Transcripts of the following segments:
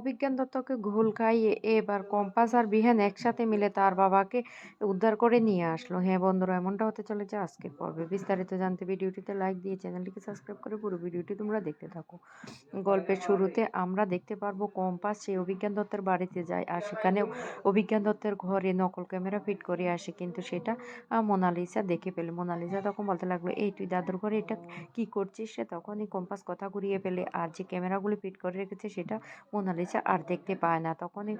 অভিজ্ঞান দত্তকে ঘোল খাইয়ে এবার কম্পাস আর বিহান একসাথে মিলে তার বাবাকে উদ্ধার করে নিয়ে আসলো। হ্যাঁ বন্ধুরা, এমনটা হতে চলেছে আজকের পর্বে বিস্তারিত জানতে ভিডিওটিতে লাইক দিয়ে চ্যানেলটিকে সাবস্ক্রাইব করে পুরো ভিডিওটি তোমরা দেখতে থাকো। গল্পের শুরুতে আমরা দেখতে পারব কম্পাস সেই অভিজ্ঞান দত্তের বাড়িতে যায় আর সেখানে অভিজ্ঞান দত্তের ঘরে নকল ক্যামেরা ফিট করে আসে, কিন্তু সেটা মোনালিসা দেখে পেলে। মোনালিসা তখন বলতে লাগল, এই তুই দাদুর ঘরে এটা কি করছিস? সে তখনই কম্পাস কথা ঘুরিয়ে ফেলে আর যে ক্যামেরাগুলি ফিট করে রেখেছে সেটা মোনালিসা আর দেখতে পায় না। তখনই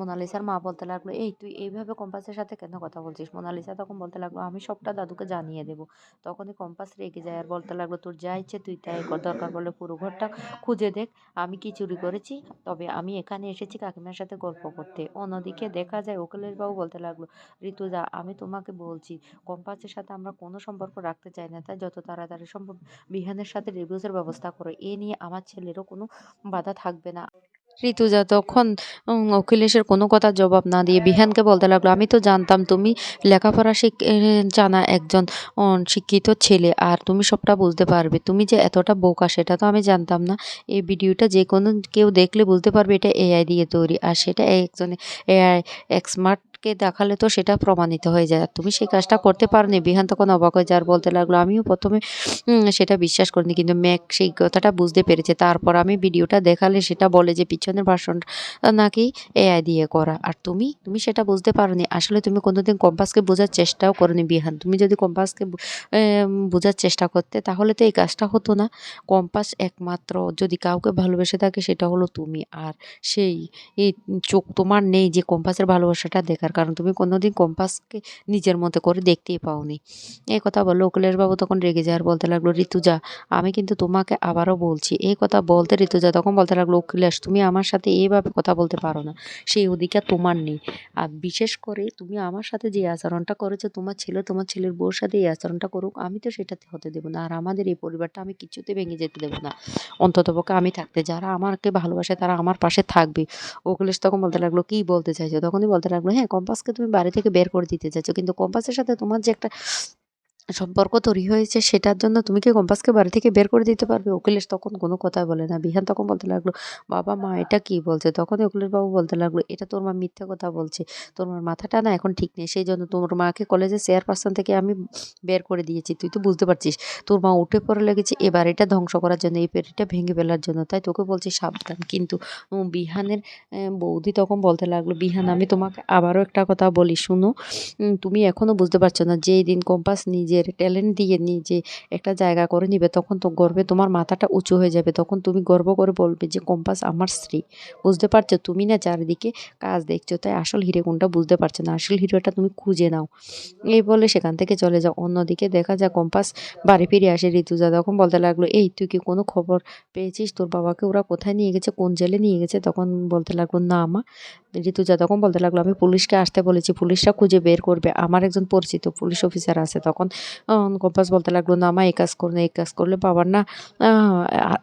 মোনালিসার মা বলতে লাগল, এই তুই এইভাবে কম্পাসের সাথে কেন কথা বলছিস? মোনালিসা তখন বলতে লাগল, আমি সবটা দাদুকে জানিয়ে দেবো। তখনই কম্পাস রেগে যায় আর বলতে লাগল, তোর যা ইচ্ছে তুই তাই কর, দরকার পড়লে পুরো ঘরটা খুঁজে দেখ, আমি কি চুরি করেছি, তবে আমি এখানে এসেছি কাকিমার সাথে গল্প করতে। অন্যদিকে দেখা যায় বাবু বলতে লাগল ঋতুজা আমি তোমাকে বলছি, কম্পাসের সাথে আমরা কোনো সম্পর্ক রাখতে চাই না, তাই যত তাড়াতাড়ি সম্ভব বিহানের সাথে রিভিউজের ব্যবস্থা করো। এ নিয়ে আমার ছেলেরও কোনো বাধা থাকবে না। ঋতুজা তখন অখিলেশের কোনো কথা জবাব না দিয়ে বিহানকে বলতে লাগল, আমি তো জানতাম তুমি লেখাপড়া শিখ জানা একজন শিক্ষিত ছেলে, আর তুমি সবটা বুঝতে পারবে। তুমি যে এতটা বোকা, সেটা তো আমি জানতাম না। এই ভিডিওটা যে কোনো কেউ দেখলে বুঝতে পারবে এটা এআই দিয়ে তৈরি, আর সেটা একজনে, এআই এক্সমার্টকে দেখালে তো সেটা প্রমাণিত হয়ে যায়। আর তুমি সেই কাজটা করতে পারোনি। বিহান তখন অবাক হয়ে যার বলতে লাগল, আমিও প্রথমে সেটা বিশ্বাস করিনি, কিন্তু ম্যাক সেই কথাটা বুঝতে পেরেছে। তারপর আমি ভিডিওটা দেখালে সেটা বলে যে পিছনের ভাষণ নাকি এআই দিয়ে করা। আর তুমি? তুমি সেটা বুঝতে পারোনি। আসলে তুমি কোনোদিন কম্পাসকে বোঝার চেষ্টাও করনি, বিহান। তুমি যদি কম্পাসকে বোঝার চেষ্টা করতে, তাহলে তো এই কাজটা হতো না। কম্পাস একমাত্র, যদি কাউকে ভালোবেসে থাকে সেটা হলো তুমি। আর সেই চোখ তোমার নেই যে কম্পাসের ভালোবাসাটা দেখার কারণ তুমি কোনোদিন কম্পাসকে নিজের মতো করে দেখতেই পাওনি। এই কথা বলল বাবু তখন রেগে যায় আর বলতে লাগল, ঋতুজা, আমি কিন্তু তোমাকে আবারও বলছি। এই কথা বলতে ঋতুজা তখন বলতে লাগল অখিলেশ তুমি আমার সাথে এইভাবে কথা বলতে পারো না। সেই অধিকার তোমার নেই। আর বিশেষ করে তুমি আমার সাথে যে আচরণটা করেছ, তোমার ছেলে তোমার ছেলের বউর সাথে এই আচরণটা করুক, আমি তো সেটাতে হতে দেবো না। আর আমাদের এই পরিবারটা আমি কিছুতে ভেঙে যেতে দেবো না। অন্ততপক্ষে আমি থাকতে, যারা আমাকে ভালোবাসে তারা আমার পাশে থাকবে। অখিলেশ তখন বলতে লাগল, কি বলতে চাইছো? তখনই বলতে লাগল হ্যাঁ কম্পাসকে তুমি বাড়ি থেকে বের করে দিতে চাইছো। কিন্তু কম্পাসের সাথে তোমার যে একটা সম্পর্ক তৈরি হয়েছে, সেটার জন্য তুমি কি কম্পাসকে বাড়ি থেকে বের করে দিতে পারবে? অখিলেশ তখন কোনো কথা বলে না। বিহান তখন বলতে লাগল, বাবা মা, এটা কি বলছে? তখনই অখিলেশ বাবু বলতে লাগল, এটা তোর মা মিথ্যা কথা বলছে। তোর মার মাথাটা না এখন ঠিক নেই। সেই জন্য তোমার মাকে কলেজে চেয়ারপারসন থেকে আমি বের করে দিয়েছি। তুই তো বুঝতে পারছিস, তোর মা উঠে পড়ে লেগেছে। এ বাড়িটা ধ্বংস করার জন্য, এই পেটিটা ভেঙে ফেলার জন্য। তাই তোকে বলছি, সাবধান। কিন্তু বিহানের বৌদি তখন বলতে লাগল, বিহান, আমি তোমাকে আবারও একটা কথা বলি। শুনো তুমি এখনও বুঝতে পারছ না, যেই দিন কম্পাস নিজের ট্যালেন্ট দিয়ে নিজে একটা জায়গা করে নিবে, তখন তো গর্বে তোমার মাথাটা উঁচু হয়ে যাবে। তখন তুমি গর্ব করে বলবে যে, কম্পাস আমার স্ত্রী। বুঝতে পারছ? তুমি না চারিদিকে কাজ দেখছ, তাই আসল হিরে কোনটা বুঝতে পারছ না। আসল হিরোটা তুমি খুঁজে নাও। এই বলে সেখান থেকে চলে যাও। অন্যদিকে দেখা যায় কম্পাস বাড়ি ফিরে আসে ঋতুজা। তখন বলতে লাগল, এই, তুই কি কোনো খবর পেয়েছিস? তোর বাবাকে ওরা কোথায় নিয়ে গেছে? কোন জেলে নিয়ে গেছে? তখন বলতে লাগল, না মা ঋতুজা, তখন বলতে লাগল, আমি পুলিশকে আসতে বলেছি, পুলিশরা খুঁজে বের করবে। আমার একজন পরিচিত পুলিশ অফিসার আছে। তখন কম্পাস বলতে লাগল, না মা, এই কাজ করুন এই কাজ করলে বাবার না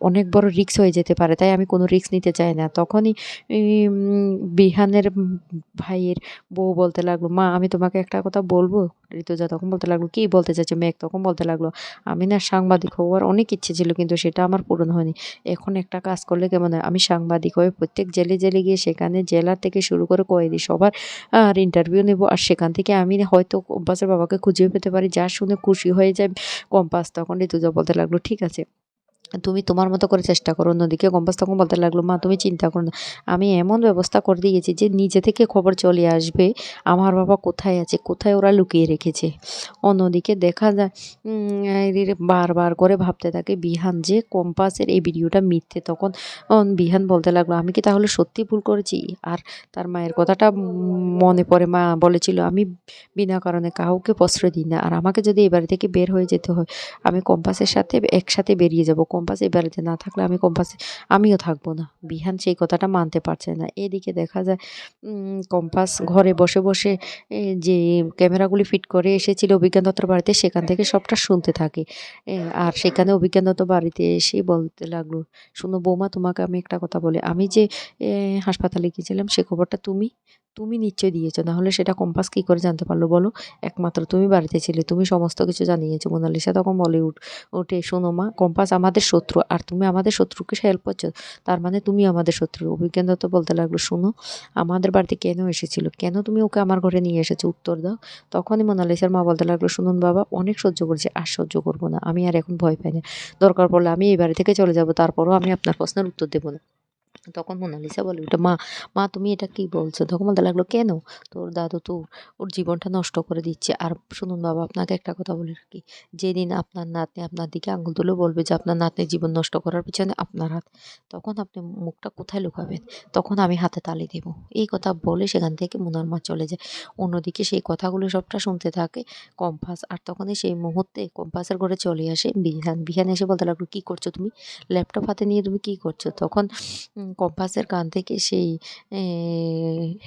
অনেক বড় রিস্ক হয়ে যেতে পারে, তাই আমি কোনো রিক্স নিতে চাই না। তখনই বিহানের ভাইয়ের বউ বলতে লাগল, মা, আমি তোমাকে একটা কথা বলব? ঋতুজা তখন বলতে লাগল, কি বলতে চাইছে মেঘ? তখন বলতে লাগল, আমি না সাংবাদিক হওয়ার অনেক ইচ্ছে ছিল, কিন্তু সেটা আমার পূরণ হয়নি। এখন একটা কাজ করলে কেমন হয়? আমি সাংবাদিক হয়ে প্রত্যেক জেলে জেলে গিয়ে সেখানে জেলা থেকে শুরু করে কয়েদি সবার, আর ইন্টারভিউ নেব। আর সেখান থেকে আমি হয়তো কম্পাসের বাবাকে খুঁজে পেতে পারি যা শুনে খুশি হয়ে যায় কম্পাস তখন ঋতুজা বলতে লাগল, ঠিক আছে। তুমি তোমার মতো করে চেষ্টা করো, অন্যদিকে কম্পাস তখন বলতে লাগল, মা, তুমি চিন্তা করো না। আমি এমন ব্যবস্থা করে দিয়েছি যে নিজে থেকে খবর চলে আসবে আমার বাবা কোথায় আছে, কোথায় ওরা লুকিয়ে রেখেছে। অন্যদিকে দেখা যায় বারবার করে ভাবতে থাকে বিহান যে কম্পাসের এই ভিডিওটা মিথ্যে। তখন বিহান বলতে লাগল, আমি কি তাহলে সত্যি ভুল করেছি? আর তার মায়ের কথাটা মনে পড়ে, মা বলেছিল, আমি বিনা কারণে কাউকে প্রশ্রয় দিই না। আর আমাকে যদি এ বাড়ি থেকে বের হয়ে যেতে হয়, আমি কম্পাসের সাথে একসাথে বেরিয়ে যাব। কম্পাস এই বাড়িতে না থাকলে আমি কম্পাসে আমিও থাকব না। বিহান সেই কথাটা মানতে পারছে না। এদিকে দেখা যায় কম্পাস ঘরে বসে বসে যে ক্যামেরাগুলি ফিট করে এসেছিল অভিজ্ঞান বাড়িতে, সেখান থেকে সবটা শুনতে থাকে। আর সেখানে অভিজ্ঞান দত্ত বাড়িতে এসে বলতে লাগল, শুনো বৌমা, তোমাকে আমি একটা কথা বলি। আমি যে হাসপাতালে গিয়েছিলাম, সে খবরটা তুমি তুমি নিশ্চয়ই দিয়েছ, নাহলে সেটা কম্পাস কী করে জানতে পারল বলো? একমাত্র তুমি বাড়িতে ছিলে, তুমি সমস্ত কিছু জানিয়েছো, মোনালিসা তখন বলে উঠ ওঠে, শোনো মা, কম্পাস আমাদের শত্রু, আর তুমি আমাদের শত্রুকে হেল্প করছ, তার মানে তুমি আমাদের শত্রু। অভিজ্ঞান দত্ত বলতে লাগল, শুনো, আমাদের বাড়িতে কেন এসেছিল? কেন তুমি ওকে আমার ঘরে নিয়ে এসেছ? উত্তর দাও। তখনই মোনালিসার মা বলতে লাগল, শুনুন বাবা, অনেক সহ্য করেছে, আর সহ্য করব না, আমি আর এখন ভয় পাই না। দরকার পড়লে আমি এই বাড়ি থেকে চলে যাব, তারপরও আমি আপনার প্রশ্নের উত্তর দেবো না। তখন মোনালিসা বলে ওটা মা মা তুমি এটা কি বলছো? তখন বলতে লাগল, কেন? তোর দাদু তো ওর জীবনটা নষ্ট করে দিচ্ছে। আর শুনুন বাবা, আপনাকে একটা কথা বলে রাখি। যেদিন আপনার নাতনি আপনার দিকে আঙুল তুলে বলবে যে, আপনার নাতনির জীবন নষ্ট করার পিছনে আপনার হাত। তখন আপনি মুখটা কোথায় লুকাবেন? তখন আমি হাতে তালি দেব। এই কথা বলে সেখান থেকে মোনার মা চলে যায়। অন্যদিকে সেই কথাগুলো সবটা শুনতে থাকে কম্পাস, আর তখনই সেই মুহূর্তে কম্পাসের ঘরে চলে আসে বিহান। বিহান এসে বলতে লাগল, কী করছ তুমি? ল্যাপটপ হাতে নিয়ে তুমি কী করছ? তখন কম্পাসের কান থেকে সেই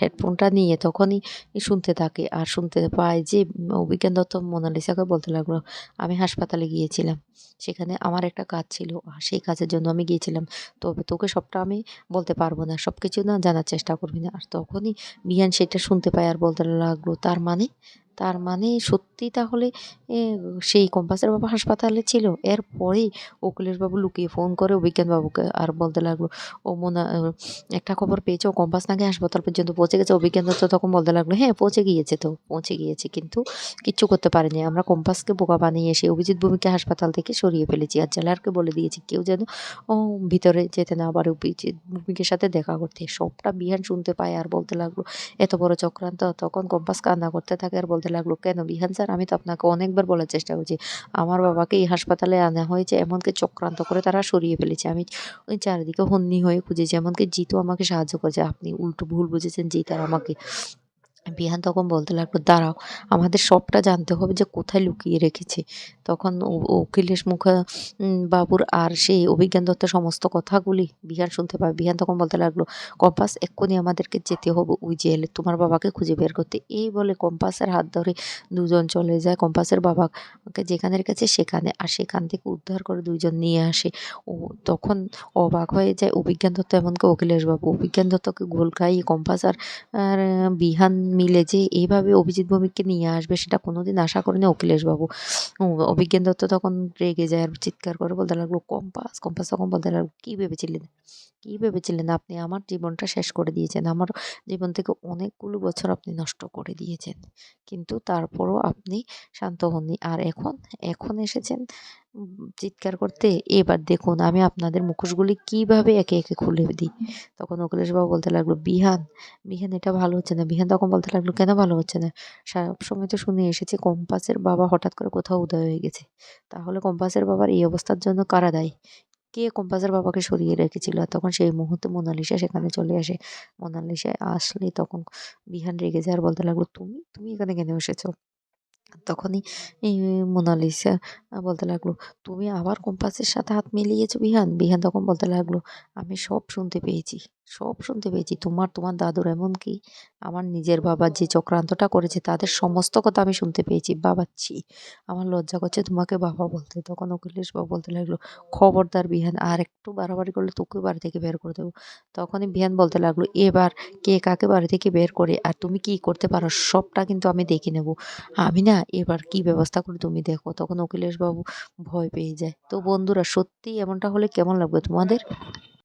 হেডফোনটা নিয়ে তখনই শুনতে থাকে। আর শুনতে পায় যে, অভিজ্ঞান দত্ত মোনালিসাকে বলতে লাগল, আমি হাসপাতালে গিয়েছিলাম। সেখানে আমার একটা কাজ ছিল, আর সেই কাজের জন্য আমি গিয়েছিলাম। তবে তোকে সবটা আমি বলতে পারব না। সব কিছু না জানার চেষ্টা করবি না। আর তখনই বিহান সেটা শুনতে পায় আর বলতে লাগল, তার মানে? তার মানে সত্যি তাহলে সেই কম্পাসের বাবা হাসপাতালে ছিল। এরপরেই বাবু লুকিয়ে ফোন করে অভিজ্ঞান বাবুকে আর বলতে লাগল, ও মোনা একটা খবর পেয়েছে, ও কম্পাস নাকি হাসপাতাল পর্যন্ত পৌঁছে গেছে। অভিজ্ঞান দত্ত তখন বলতে লাগল হ্যাঁ পৌঁছে গিয়েছে তো, পৌঁছে গিয়েছে, কিন্তু কিচ্ছু করতে পারেনি। আমরা কম্পাসকে বোকা বানিয়ে এসে অভিজিৎ ভূমিকে হাসপাতাল থেকে সরিয়ে ফেলেছি আর জেলারকে বলে দিয়েছি, কেউ যেন, ও, ভিতরে যেতে না পারে। অভিজিৎ ভূমিকের সাথে দেখা করতে সবটা বিহান শুনতে পায় আর বলতে লাগল, এত বড় চক্রান্ত, তখন কম্পাস কান্না করতে থাকে আর বলতে লাগল, কেন? বিহান স্যার, আমি তো আপনাকে অনেকবার বলার চেষ্টা করছি। আমার বাবাকে এই হাসপাতালে আনা হয়েছে, এমনকি চক্রান্ত করে তারা সরিয়ে ফেলেছে। আমি ওই চারিদিকে হন্যি হয়ে খুঁজেছি, এমনকি জিতু আমাকে সাহায্য করেছে। আপনি উল্টো ভুল বুঝেছেন, জিত আর আমাকে। বিহান তখন বলতে লাগল, দাঁড়াও, আমাদের সবটা জানতে হবে যে কোথায় লুকিয়ে রেখেছে। তখন অখিলেশ মুখ বাবুর আর সেই অভিজ্ঞান দত্ত সমস্ত কথাগুলি বিহান শুনতে পাবে। বিহান তখন বলতে লাগল, কম্পাস, এক্ষুনি আমাদেরকে যেতে হবে ওই জেলে, তোমার বাবাকে খুঁজে বের করতে। এই বলে কম্পাসের হাত ধরে দুজন চলে যায়। কম্পাসের বাবাকে যেখানে রেখেছে সেখানে, আর সেখান থেকে উদ্ধার করে দুইজন নিয়ে আসে। ও তখন অবাক হয়ে যায়। অভিজ্ঞান দত্ত এমনকি অখিলেশ বাবু, অভিজ্ঞান দত্তকে গোল খাইয়ে কম্পাস আর, বিহান মিলে যে এইভাবে অভিজিৎ ভৌমিককে নিয়ে আসবে সেটা কোনোদিন আশা করেনি। অখিলেশবাবু অভিজ্ঞান দত্ত তখন রেগে যায় আর চিৎকার করে, বলতে লাগল, কম্পাস কম্পাস তখন বলতে লাগল, কী ভেবেছিলেন? কী ভেবেছিলেন আপনি? আমার জীবনটা শেষ করে দিয়েছেন। আমার জীবন থেকে অনেকগুলো বছর আপনি নষ্ট করে দিয়েছেন। কিন্তু তারপরও আপনি শান্ত হননি। আর এখন এখন এসেছেন চিৎকার করতে এবার দেখুন আমি আপনাদের মুখোশগুলি কীভাবে একে একে খুলে দিই। তখন অখিলেশবাবু বলতে লাগল, বিহান বিহান এটা ভালো হচ্ছে না। বিহান তখন বলতে লাগল, কেন ভালো হচ্ছে না? সব সময় তো শুনে এসেছি কম্পাসের বাবা হঠাৎ করে কোথাও উদয় হয়ে গেছে। তাহলে কম্পাসের বাবার এই অবস্থার জন্য কারা দায়ী? কে কম্পাসের বাবাকে সরিয়ে রেখেছিল? তখন সেই মুহূর্তে মোনালিসা সেখানে চলে আসে। মোনালিসা আসলে তখন বিহান রেগে যায় আর বলতে লাগল, তুমি তুমি এখানে কেন এসেছ? তখনই মোনালিসা বলতে লাগল, তুমি আবার কম্পাসের সাথে হাত মিলিয়েছো বিহান? বিহান তখন বলতে লাগল, আমি সব শুনতে পেয়েছি। সব শুনতে পেয়েছি। তোমার তোমার দাদুর এমনকি আমার নিজের বাবা যে চক্রান্তটা করেছে, তাদের সমস্ত কথা আমি শুনতে পেয়েছি। বাবাচ্ছি আমার লজ্জা করছে তোমাকে বাবা বলতে। তখন অখিলেশ বাবা বলতে লাগল, খবরদার বিহান, আর একটু বাড়াবাড়ি করলে তোকে বাড়ি থেকে বের করে দেবো। তখনই বিহান বলতে লাগল, এবার কে কাকে বাড়ি থেকে বের করে আর তুমি কি করতে পারো, সবটা কিন্তু আমি দেখে নেব। আমি না এবার কি ব্যবস্থা করি তুমি দেখো। তখন অখিলেশ বাবু ভয় পেয়ে যায়। তো বন্ধুরা সত্যি এমনটা হলে কেমন লাগবে তোমাদের?